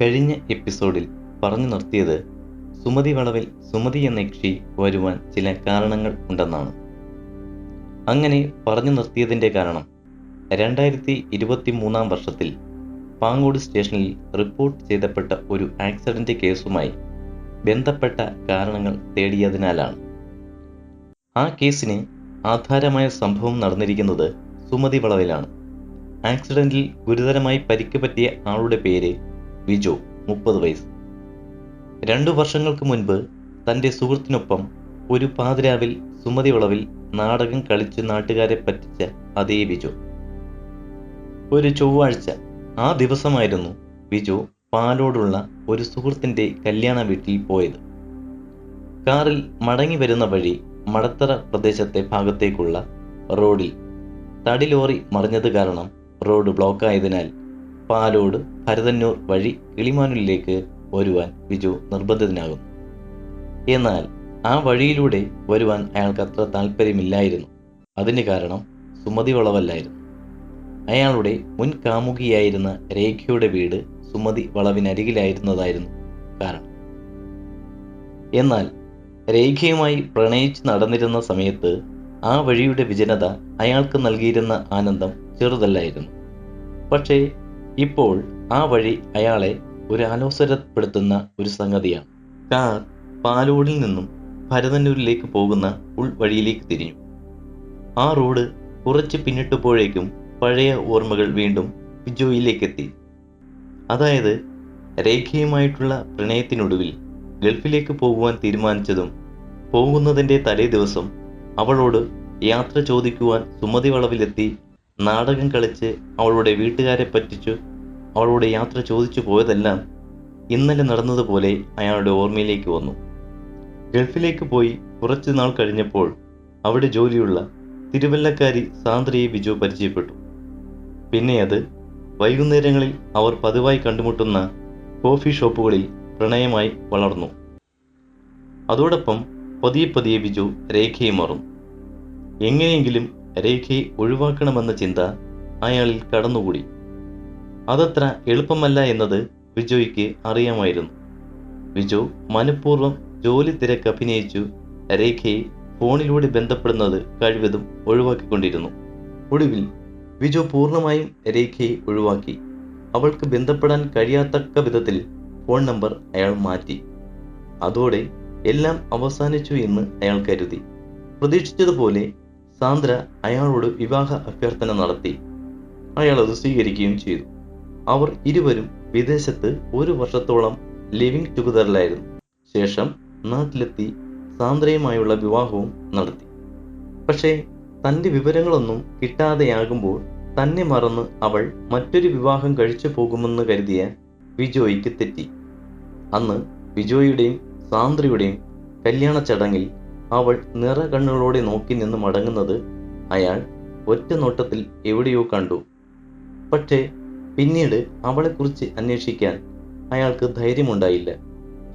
കഴിഞ്ഞ എപ്പിസോഡിൽ പറഞ്ഞു നിർത്തിയത് സുമതി വളവിൽ സുമതി എന്ന യക്ഷി വരുവാൻ ചില കാരണങ്ങൾ ഉണ്ടെന്നാണ്. അങ്ങനെ പറഞ്ഞു നിർത്തിയതിന്റെ കാരണം രണ്ടായിരത്തി ഇരുപത്തി മൂന്നാം വർഷത്തിൽ പാങ്ങോട് സ്റ്റേഷനിൽ റിപ്പോർട്ട് ചെയ്തപ്പെട്ട ഒരു ആക്സിഡന്റ് കേസുമായി ബന്ധപ്പെട്ട കാരണങ്ങൾ തേടിയതിനാലാണ്. ആ കേസിന് ആധാരമായ സംഭവം നടന്നിരിക്കുന്നത് സുമതി വളവിലാണ്. ആക്സിഡന്റിൽ ഗുരുതരമായി പരിക്ക് പറ്റിയ ആളുടെ പേര് വിജോ മുപ്പത് വയസ്സ്. രണ്ടു വർഷങ്ങൾക്ക് മുൻപ് തന്റെ സുഹൃത്തിനൊപ്പം ഒരു പാതിരാവിൽ സുമതി വളവിൽ നാടകം കളിച്ച് നാട്ടുകാരെ പറ്റിച്ച അതേ വിജു ഒരു ചൊവ്വാഴ്ച ആ ദിവസമായിരുന്നു വിജു പാലോടുള്ള ഒരു സുഹൃത്തിന്റെ കല്യാണ വീട്ടിൽ പോയത്. കാറിൽ മടങ്ങി വരുന്ന വഴി മടത്തറ പ്രദേശത്തെ ഭാഗത്തേക്കുള്ള റോഡിൽ തടി ലോറി മറിഞ്ഞത് കാരണം റോഡ് ബ്ലോക്കായതിനാൽ പാലോട് ഭരതന്നൂർ വഴി കിളിമാനൂരിലേക്ക് വരുവാൻ ബിജു നിർബന്ധിതനാകുന്നു. എന്നാൽ ആ വഴിയിലൂടെ വരുവാൻ അയാൾക്ക് അത്ര താല്പര്യമില്ലായിരുന്നു അതിന് കാരണം സുമതി വളവല്ലായിരുന്നു. അയാളുടെ മുൻ കാമുകിയായിരുന്ന രേഖയുടെ വീട് സുമതി വളവിനരികിലായിരുന്നതായിരുന്നു കാരണം. എന്നാൽ രേഖയുമായി പ്രണയിച്ച് നടന്നിരുന്ന സമയത്ത് ആ വഴിയുടെ വിജനത അയാൾക്ക് നൽകിയിരുന്ന ആനന്ദം ചെറുതല്ലായിരുന്നു. പക്ഷേ ഇപ്പോൾ ആ വഴി അയാളെ ഒരു അലോസരപ്പെടുത്തുന്ന ഒരു സംഗതിയാണ്. കാർ പാലോടിൽ നിന്നും ഭരതന്നൂരിലേക്ക് പോകുന്ന ഉൾവഴിയിലേക്ക് തിരിഞ്ഞു. ആ റോഡ് കുറച്ച് പിന്നിട്ടപ്പോഴേക്കും പഴയ ഓർമ്മകൾ വീണ്ടും ബിജോയിലേക്കെത്തി. അതായത് രേഖയുമായിട്ടുള്ള പ്രണയത്തിനൊടുവിൽ ഗൾഫിലേക്ക് പോകുവാൻ തീരുമാനിച്ചതും പോകുന്നതിന്റെ തലേ ദിവസം അവളോട് യാത്ര ചോദിക്കുവാൻ സുമതി വളവിലെത്തി നാടകം കളിച്ച് അവളുടെ വീട്ടുകാരെ പറ്റിച്ചു അവളുടെ യാത്ര ചോദിച്ചു പോയതെല്ലാം ഇന്നലെ നടന്നതുപോലെ അയാളുടെ ഓർമ്മയിലേക്ക് വന്നു. ഗൾഫിലേക്ക് പോയി കുറച്ചു നാൾ കഴിഞ്ഞപ്പോൾ അവിടെ ജോലിയുള്ള തിരുവല്ലക്കാരി സാന്ദ്രയെ ബിജു പരിചയപ്പെട്ടു. പിന്നെ അത് വൈകുന്നേരങ്ങളിൽ അവർ പതിവായി കണ്ടുമുട്ടുന്ന കോഫി ഷോപ്പുകളിൽ പ്രണയമായി വളർന്നു. അതോടൊപ്പം പതിയെ പതിയെ ബിജു രേഖയെ മാറും എങ്ങനെയെങ്കിലും രേഖയെ ഒഴിവാക്കണമെന്ന ചിന്ത അയാളിൽ കടന്നുകൂടി. അതത്ര എളുപ്പമല്ല എന്നത് വിജോയ്ക്ക് അറിയാമായിരുന്നു. വിജു മനഃപൂർവം ജോലി തിരക്ക് അഭിനയിച്ചു രേഖയെ ഫോണിലൂടെ ബന്ധപ്പെടുന്നത് കഴിവതും ഒഴിവാക്കിക്കൊണ്ടിരുന്നു. ഒടുവിൽ വിജു പൂർണമായും രേഖയെ ഒഴിവാക്കി. അവൾക്ക് ബന്ധപ്പെടാൻ കഴിയാത്തക്ക വിധത്തിൽ ഫോൺ നമ്പർ അയാൾ മാറ്റി. അതോടെ എല്ലാം അവസാനിച്ചു എന്ന് അയാൾ കരുതി. പ്രതീക്ഷിച്ചതുപോലെ സാന്ദ്ര അയാളോട് വിവാഹ അഭ്യർത്ഥന നടത്തി. അയാൾ അത് സ്വീകരിക്കുകയും ചെയ്തു. അവർ ഇരുവരും വിദേശത്ത് ഒരു വർഷത്തോളം ലിവിംഗ് ടുഗദറിലായിരുന്നു ശേഷം നാട്ടിലെത്തി സാന്ദ്രയുമായുള്ള വിവാഹവും നടത്തി. പക്ഷേ തന്റെ വിവരങ്ങളൊന്നും കിട്ടാതെയാകുമ്പോൾ തന്നെ മറന്ന് അവൾ മറ്റൊരു വിവാഹം കഴിച്ചു പോകുമെന്ന് കരുതിയ വിജോയ്ക്ക് തെറ്റി. അന്ന് വിജോയുടെയും സാന്ദ്രയുടെയും കല്യാണ ചടങ്ങിൽ അവൾ നിറ കണ്ണുകളോടെ നോക്കി നിന്ന് മടങ്ങുന്നത് അയാൾ ഒറ്റ നോട്ടത്തിൽ എവിടെയോ കണ്ടു. പക്ഷേ പിന്നീട് അവളെക്കുറിച്ച് അന്വേഷിക്കാൻ അയാൾക്ക് ധൈര്യമുണ്ടായില്ല.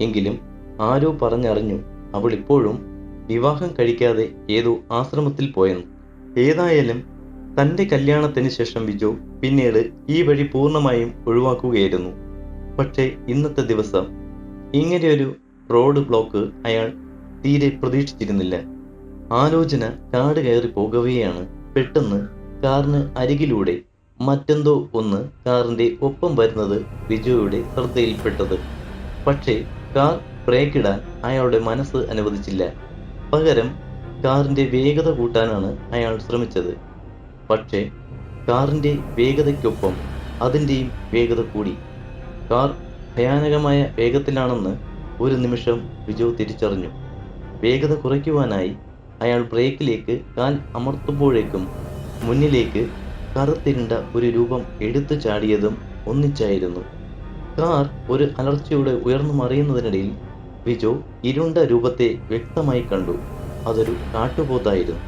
എങ്കിലും ആരോ പറഞ്ഞറിഞ്ഞു അവൾ ഇപ്പോഴും വിവാഹം കഴിക്കാതെ ഏതോ ആശ്രമത്തിൽ പോയെന്ന്. ഏതായാലും തന്റെ കല്യാണത്തിന് ശേഷം വിജു പിന്നീട് ഈ വഴി പൂർണമായും ഒഴിവാക്കുകയായിരുന്നു. പക്ഷേ ഇന്നത്തെ ദിവസം ഇങ്ങനെയൊരു റോഡ് ബ്ലോക്ക് അയാൾ തീരെ പ്രതീക്ഷിച്ചിരുന്നില്ല. ആലോചന കാട് കയറി പോകവെയാണ് പെട്ടെന്ന് കാറിന് അരികിലൂടെ മറ്റെന്തോ ഒന്ന് കാറിന്റെ ഒപ്പം വരുന്നത് വിജുയുടെ ശ്രദ്ധയിൽപ്പെട്ടത്. പക്ഷേ കാർ ബ്രേക്കിടാൻ അയാളുടെ മനസ്സ് അനുവദിച്ചില്ല. പകരം കാറിന്റെ വേഗത കൂട്ടാനാണ് അയാൾ ശ്രമിച്ചത്. പക്ഷേ കാറിന്റെ വേഗതയ്ക്കൊപ്പം അതിന്റെയും വേഗത കൂടി. കാർ ഭയാനകമായ വേഗത്തിലാണെന്ന് ഒരു നിമിഷം ബിജു തിരിച്ചറിഞ്ഞു. വേഗത കുറയ്ക്കുവാനായി അയാൾ ബ്രേക്കിലേക്ക് കാൽ അമർത്തുമ്പോഴേക്കും മുന്നിലേക്ക് കറുത്തിരുണ്ട ഒരു രൂപം എടുത്തു ചാടിയതും ഒന്നിച്ചായിരുന്നു. കാർ ഒരു അലർച്ചയോടെ ഉയർന്നു മറിയുന്നതിനിടയിൽ വിജോ ഇരുണ്ട രൂപത്തെ വ്യക്തമായി കണ്ടു. അതൊരു കാട്ടുപോത്തായിരുന്നു.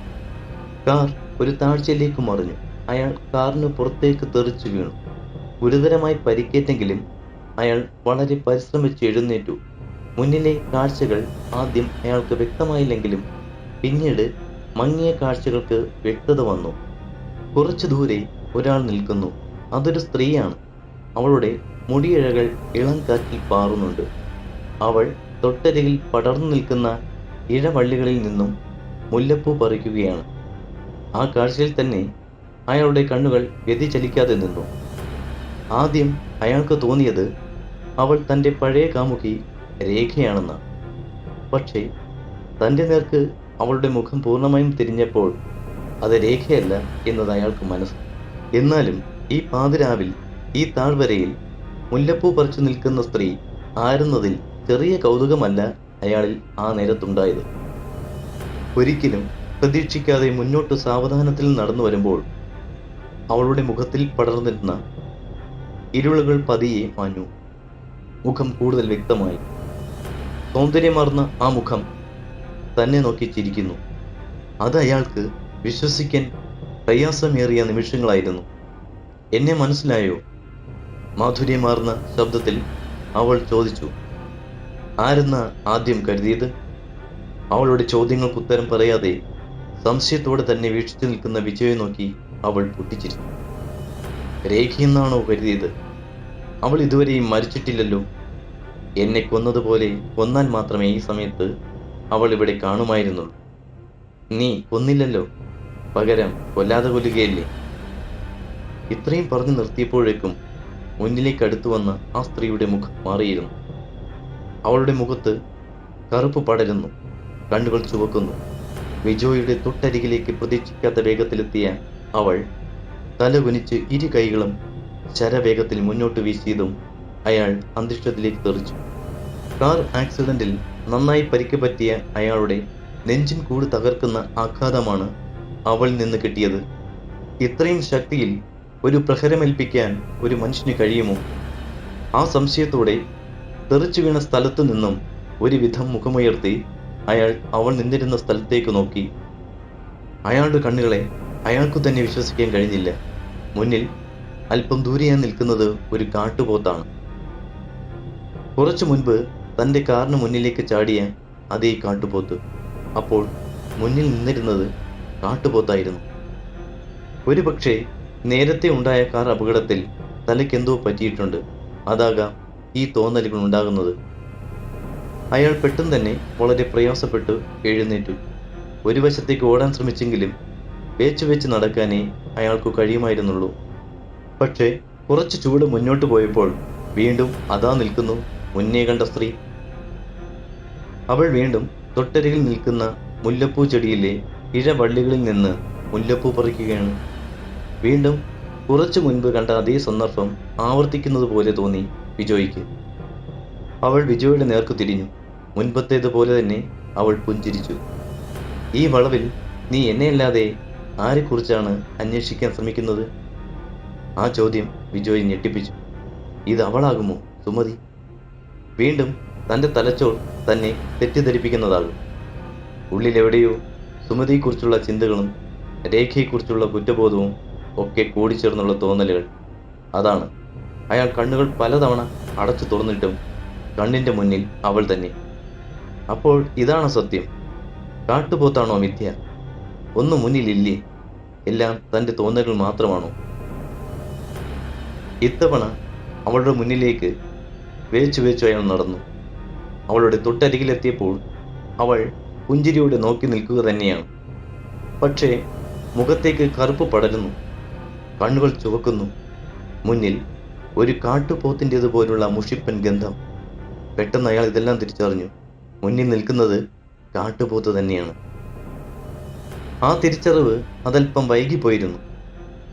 കാർ ഒരു താഴ്ചയിലേക്ക് മറിഞ്ഞു. അയാൾ കാറിന് പുറത്തേക്ക് തെറിച്ചു വീണു. ഗുരുതരമായി പരിക്കേറ്റെങ്കിലും അയാൾ വളരെ പരിശ്രമിച്ച് എഴുന്നേറ്റു. മുന്നിലെ കാഴ്ചകൾ ആദ്യം അയാൾക്ക് വ്യക്തമായില്ലെങ്കിലും പിന്നീട് മങ്ങിയ കാഴ്ചകൾക്ക് വ്യക്തത വന്നു. കുറച്ചു ദൂരെ ഒരാൾ നിൽക്കുന്നു. അതൊരു സ്ത്രീയാണ്. അവളുടെ മുടിയിഴകൾ ഇളം കാറ്റിൽ പാറുന്നുണ്ട്. അവൾ തൊട്ടരികിൽ പടർന്നു നിൽക്കുന്ന ഇഴവള്ളികളിൽ നിന്നും മുല്ലപ്പൂ പറിക്കുകയാണ്. ആ കാഴ്ചയിൽ തന്നെ അയാളുടെ കണ്ണുകൾ വ്യതിചലിക്കാതെ നിന്നു. ആദ്യം അയാൾക്ക് തോന്നിയത് അവൾ തന്റെ പഴയ കാമുകി രേഖയാണെന്ന് പക്ഷേ തന്റെ നേർക്ക് അവളുടെ മുഖം പൂർണമായും തിരിഞ്ഞപ്പോൾ അത് രേഖയല്ല എന്നത് അയാൾക്ക് മനസ്സ്. എന്നാലും ഈ പാതിരാവിൽ ഈ താഴ്വരയിൽ മുല്ലപ്പൂ പറിച്ചു നിൽക്കുന്ന സ്ത്രീ ആരുന്നതിൽ ചെറിയ കൗതുകമല്ല അയാളിൽ ആ നേരത്തുണ്ടായത്. ഒരിക്കലും പ്രതീക്ഷിക്കാതെ മുന്നോട്ട് സാവധാനത്തിൽ നടന്നു വരുമ്പോൾ അവളുടെ മുഖത്തിൽ പടർന്നിരുന്ന ഇരുളുകൾ പതിയെ മാഞ്ഞു. മുഖം കൂടുതൽ വ്യക്തമായി. സൗന്ദര്യമാർന്ന ആ മുഖം തന്നെ നോക്കി ചിരിക്കുന്നു. അത് അയാൾക്ക് വിശ്വസിക്കാൻ പ്രയാസമേറിയ നിമിഷങ്ങളായിരുന്നു. എന്നെ മനസ്സിലായോ? മാധുര്യമാർന്ന ശബ്ദത്തിൽ അവൾ ചോദിച്ചു ആരെന്ന ആദ്യം കരുതിയത്? അവളുടെ ചോദ്യങ്ങൾക്ക് ഉത്തരം പറയാതെ സംശയത്തോടെ തന്നെ വീക്ഷിച്ചു നിൽക്കുന്ന വിജയെ നോക്കി അവൾ പൊട്ടിച്ചിരുന്നു രേഖയെന്നാണോ കരുതിയത്? അവൾ ഇതുവരെയും മരിച്ചിട്ടില്ലല്ലോ. എന്നെ കൊന്നതുപോലെ കൊന്നാൽ മാത്രമേ ഈ സമയത്ത് അവൾ ഇവിടെ കാണുമായിരുന്നുള്ളൂ. നീ കൊന്നില്ലല്ലോ. പകരം കൊല്ലാതെ കൊല്ലുകയല്ലേ? ഇത്രയും പറഞ്ഞു നിർത്തിയപ്പോഴേക്കും മുന്നിലേക്ക് അടുത്തു വന്ന ആ സ്ത്രീയുടെ മുഖം മാറിയിരുന്നു. അവളുടെ മുഖത്ത് കറുപ്പ് പടരുന്നു കണ്ണുകൾ ചുവക്കുന്നു. വിജോയുടെ തൊട്ടരികിലേക്ക് പ്രതീക്ഷിക്കാത്ത വേഗത്തിലെത്തിയ അവൾ തലകുനിച്ച് ഇരു കൈകളും ശരവേഗത്തിൽ മുന്നോട്ട് വീശിയതും അയാൾ അന്തരീക്ഷത്തിലേക്ക് തെറിച്ചു. കാർ ആക്സിഡന്റിൽ നന്നായി പരിക്ക് പറ്റിയ അയാളുടെ നെഞ്ചിൻ കൂട് തകർക്കുന്ന ആഘാതമാണ് അവളിൽ നിന്ന് കിട്ടിയത്. ഇത്രയും ശക്തിയിൽ ഒരു പ്രഹരമേൽപ്പിക്കാൻ ഒരു മനുഷ്യന് കഴിയുമോ? ആ സംശയത്തോടെ തെറിച്ചു വീണ സ്ഥലത്തു നിന്നും ഒരുവിധം മുഖമുയർത്തി അയാൾ അവൾ നിന്നിരുന്ന സ്ഥലത്തേക്ക് നോക്കി. അയാളുടെ കണ്ണുകളെ അയാൾക്കു തന്നെ വിശ്വസിക്കാൻ കഴിഞ്ഞില്ല. മുന്നിൽ അല്പം ദൂരെയായി നിൽക്കുന്നത് ഒരു കാട്ടുപോത്താണ്. കുറച്ചു മുൻപ് തന്റെ കാറിന് മുന്നിലേക്ക് ചാടിയ അതേ കാട്ടുപോത്ത്. അപ്പോൾ മുന്നിൽ നിന്നിരുന്നത് കാട്ടുപോത്തായിരുന്നു. ഒരുപക്ഷെ നേരത്തെ ഉണ്ടായ കാർ അപകടത്തിൽ തലയ്ക്കെന്തോ പറ്റിയിട്ടുണ്ട്. അതാകാം ഈ തോന്നലുകൾ ഉണ്ടാകുന്നത്. അയാൾ പെട്ടെന്ന് തന്നെ വളരെ പ്രയാസപ്പെട്ട് എഴുന്നേറ്റു. ഒരു വശത്തേക്ക് ഓടാൻ ശ്രമിച്ചെങ്കിലും വേച്ചു വെച്ച് നടക്കാനേ അയാൾക്ക് കഴിയുമായിരുന്നുള്ളൂ. പക്ഷേ കുറച്ച് ചൂട് മുന്നോട്ട് പോയപ്പോൾ വീണ്ടും അതാ നിൽക്കുന്നു മുന്നേ കണ്ട സ്ത്രീ. അവൾ വീണ്ടും തൊട്ടരികിൽ നിൽക്കുന്ന മുല്ലപ്പൂ ചെടിയിലെ ഇഴവള്ളികളിൽ നിന്ന് മുല്ലപ്പൂ പറിക്കുകയാണ്. വീണ്ടും കുറച്ചു മുൻപ് കണ്ട അതേ സന്ദർഭം ആവർത്തിക്കുന്നത് പോലെ തോന്നി വിജോയ്ക്ക്. അവൾ വിജോയുടെ നേർക്ക് തിരിഞ്ഞു. മുൻപത്തേതുപോലെ തന്നെ അവൾ പുഞ്ചിരിച്ചു. ഈ വളവിൽ നീ എന്നെയല്ലാതെ ആരെക്കുറിച്ചാണ് അന്വേഷിക്കാൻ ശ്രമിക്കുന്നത്? ആ ചോദ്യം വിജോയെ ഞെട്ടിപ്പിച്ചു. ഇത് അവളാകുമോ സുമതി? വീണ്ടും തന്റെ തലച്ചോർ തന്നെ തെറ്റിദ്ധരിപ്പിക്കുന്നതാകും. ഉള്ളിലെവിടെയോ സുമതിയെക്കുറിച്ചുള്ള ചിന്തകളും രേഖയെക്കുറിച്ചുള്ള കുറ്റബോധവും ഒക്കെ കൂടിച്ചേർന്നുള്ള തോന്നലുകൾ. അതാണ്. അയാൾ കണ്ണുകൾ പലതവണ അടച്ചു തുറന്നിട്ടും കണ്ണിന്റെ മുന്നിൽ അവൾ തന്നെ. അപ്പോൾ ഇതാണ് സത്യം. കാട്ടുപോത്താണോ മിഥ്യ? ഒന്നും മുന്നിലില്ലേ? എല്ലാം തന്റെ തോന്നലുകൾ മാത്രമാണോ? ഇത്തവണ അവളുടെ മുന്നിലേക്ക് വേച്ചു വേച്ചു അയാൾ നടന്നു. അവളുടെ തൊട്ടരികിലെത്തിയപ്പോൾ അവൾ പുഞ്ചിരിയോടെ നോക്കി നിൽക്കുക തന്നെയാണ്. പക്ഷേ മുഖത്തേക്ക് കറുപ്പ് പടരുന്നു. കണ്ണുകൾ ചുവക്കുന്നു. മുന്നിൽ ഒരു കാട്ടുപോത്തിന്റെതുപോലുള്ള മുഷിപ്പൻ ഗന്ധം. പെട്ടെന്ന് അയാൾ ഇതെല്ലാം തിരിച്ചറിഞ്ഞു. മുന്നിൽ നിൽക്കുന്നത് കാട്ടുപോത്ത് തന്നെയാണ്. ആ തിരിച്ചറിവ് അതല്പം വൈകിപ്പോയിരുന്നു.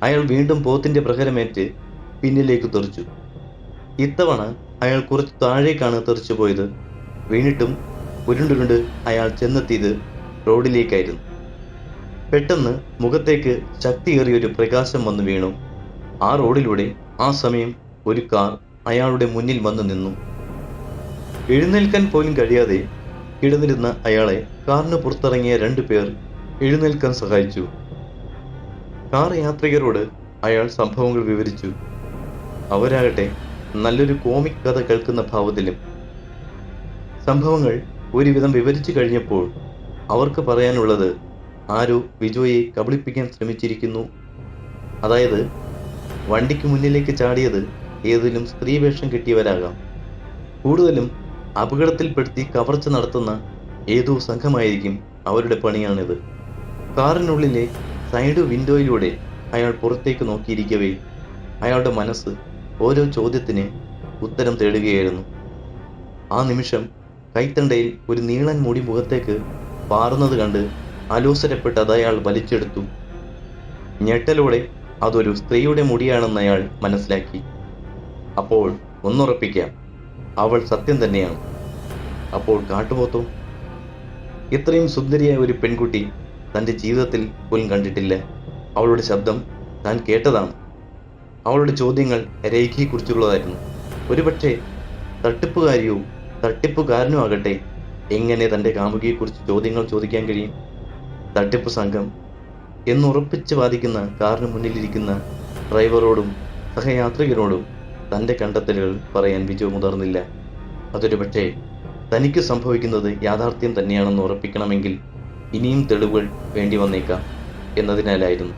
അയാൾ വീണ്ടും പോത്തിന്റെ പ്രഹരമേറ്റ് പിന്നിലേക്ക് തെറിച്ചു. ഇത്തവണ അയാൾ കുറച്ച് താഴേക്കാണ് തെറിച്ചു പോയത്. വീണിട്ടും ഉരുണ്ടുരുണ്ട് അയാൾ ചെന്നെത്തിയത് റോഡിലേക്കായിരുന്നു. പെട്ടെന്ന് മുഖത്തേക്ക് ശക്തിയേറിയൊരു പ്രകാശം വന്നു വീണു. ആ റോഡിലൂടെ ആ സമയം ഒരു കാർ അയാളുടെ മുന്നിൽ വന്നു നിന്നു. എഴുന്നേൽക്കാൻ പോലും കഴിയാതെ കിടന്നിരുന്ന അയാളെ കാറിന് പുറത്തിറങ്ങിയ രണ്ടു പേർ എഴുന്നേൽക്കാൻ സഹായിച്ചു. കാർ യാത്രികരോട് അയാൾ സംഭവങ്ങൾ വിവരിച്ചു. അവരാകട്ടെ നല്ലൊരു കോമിക് കഥ കേൾക്കുന്ന ഭാവത്തിലും സംഭവങ്ങൾ ഒരുവിധം വിവരിച്ചു കഴിഞ്ഞപ്പോൾ അവർക്ക് പറയാനുള്ളത് ആരോ ബിജോയെ കബളിപ്പിക്കാൻ ശ്രമിച്ചിരിക്കുന്നു? അതായത് വണ്ടിക്ക് മുന്നിലേക്ക് ചാടിയത് ഏതിലും സ്ത്രീവേഷം കിട്ടിയവരാകാം. കൂടുതലും അപകടത്തിൽപ്പെടുത്തി കവർച്ച നടത്തുന്ന ഏതോ സംഘമായിരിക്കും അവരുടെ പണിയാണിത്. കാറിനുള്ളിലെ സൈഡ് വിൻഡോയിലൂടെ അയാൾ പുറത്തേക്ക് നോക്കിയിരിക്കവേ അയാളുടെ മനസ്സ് ഓരോ ചോദ്യത്തിന് ഉത്തരം തേടുകയായിരുന്നു. ആ നിമിഷം കൈത്തണ്ടയിൽ ഒരു നീളൻ മുടി മുഖത്തേക്ക് പാറുന്നത് കണ്ട് അലോസരപ്പെട്ട് അത് അയാൾ വലിച്ചെടുത്തു. ഞെട്ടലോടെ അതൊരു സ്ത്രീയുടെ മുടിയാണെന്ന് അയാൾ മനസ്സിലാക്കി. അപ്പോൾ ഒന്നുറപ്പിക്കാം അവൾ സത്യം തന്നെയാണ്. അപ്പോൾ കാട്ടുപോത്തോ ഇത്രയും സുന്ദരിയായ ഒരു പെൺകുട്ടി തന്റെ ജീവിതത്തിൽ പോലും കണ്ടിട്ടില്ല. അവളുടെ ശബ്ദം താൻ കേട്ടതാണ്. അവളുടെ ചോദ്യങ്ങൾ രേഖയെക്കുറിച്ചുള്ളതായിരുന്നു. ഒരുപക്ഷെ തട്ടിപ്പുകാരിയോ തട്ടിപ്പുകാരനോ ആകട്ടെ. എങ്ങനെ തന്റെ കാമുകിയെക്കുറിച്ച് ചോദ്യങ്ങൾ ചോദിക്കാൻ കഴിയും? തട്ടിപ്പ് സംഘം എന്നുറപ്പിച്ച് വാദിക്കുന്ന കാറിന് മുന്നിലിരിക്കുന്ന ഡ്രൈവറോടും സഹയാത്രികരോടും തന്റെ കണ്ടെത്തലുകൾ പറയാൻ വിജു മുതിർന്നില്ല. അതൊരു പക്ഷേ തനിക്ക് സംഭവിക്കുന്നത് യാഥാർത്ഥ്യം തന്നെയാണെന്ന് ഉറപ്പിക്കണമെങ്കിൽ ഇനിയും തെളിവുകൾ വേണ്ടി വന്നേക്കാം എന്നതിനാലായിരുന്നു.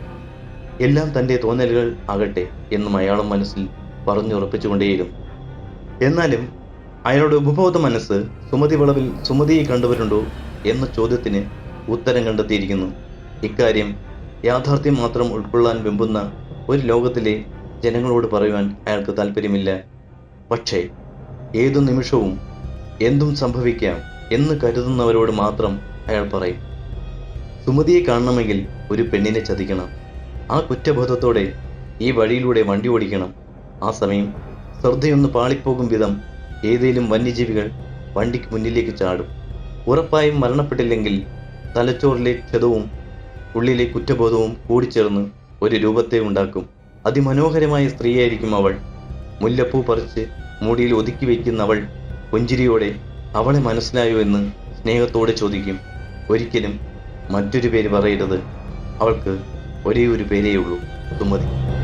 എല്ലാം തന്റെ തോന്നലുകൾ ആകട്ടെ എന്നും അയാളും മനസ്സിൽ പറഞ്ഞുറപ്പിച്ചുകൊണ്ടേയിരുന്നു. എന്നാലും അയാളുടെ ഉപബോധ മനസ്സ് സുമതി വളവിൽ സുമതിയെ കണ്ടവരുണ്ടോ എന്ന ചോദ്യത്തിന് ഉത്തരം കണ്ടെത്തിയിരിക്കുന്നു. ഇക്കാര്യം യാഥാർത്ഥ്യം മാത്രം ഉൾക്കൊള്ളാൻ വെമ്പുന്ന ഒരു ലോകത്തിലെ ജനങ്ങളോട് പറയുവാൻ അയാൾക്ക് താല്പര്യമില്ല പക്ഷേ ഏതു നിമിഷവും എന്തും സംഭവിക്കാം എന്ന് കരുതുന്നവരോട് മാത്രം അയാൾ പറയും. സുമതിയെ കാണണമെങ്കിൽ ഒരു പെണ്ണിനെ ചതിക്കണം. ആ കുറ്റബോധത്തോടെ ഈ വഴിയിലൂടെ വണ്ടി ഓടിക്കണം. ആ സമയം ശ്രദ്ധയൊന്ന് പാളിപ്പോകും വിധം ഏതേലും വന്യജീവികൾ വണ്ടിക്ക് മുന്നിലേക്ക് ചാടും. ഉറപ്പായും മരണപ്പെട്ടില്ലെങ്കിൽ തലച്ചോറിലെ ക്ഷതവും ഉള്ളിലെ കുറ്റബോധവും കൂടിച്ചേർന്ന് ഒരു രൂപത്തെ ഉണ്ടാക്കും. അതിമനോഹരമായ സ്ത്രീയായിരിക്കും അവൾ. മുല്ലപ്പൂ പറിച്ച് മുടിയിൽ ഒതുക്കി വയ്ക്കുന്ന അവൾ പുഞ്ചിരിയോടെ അവളെ മനസ്സിലായോ എന്ന് സ്നേഹത്തോടെ ചോദിക്കും. ഒരിക്കലും മറ്റൊരു പേര് പറയരുത്. അവൾക്ക് ഒരേ ഒരു പേരേ ഉള്ളൂ സുമതി.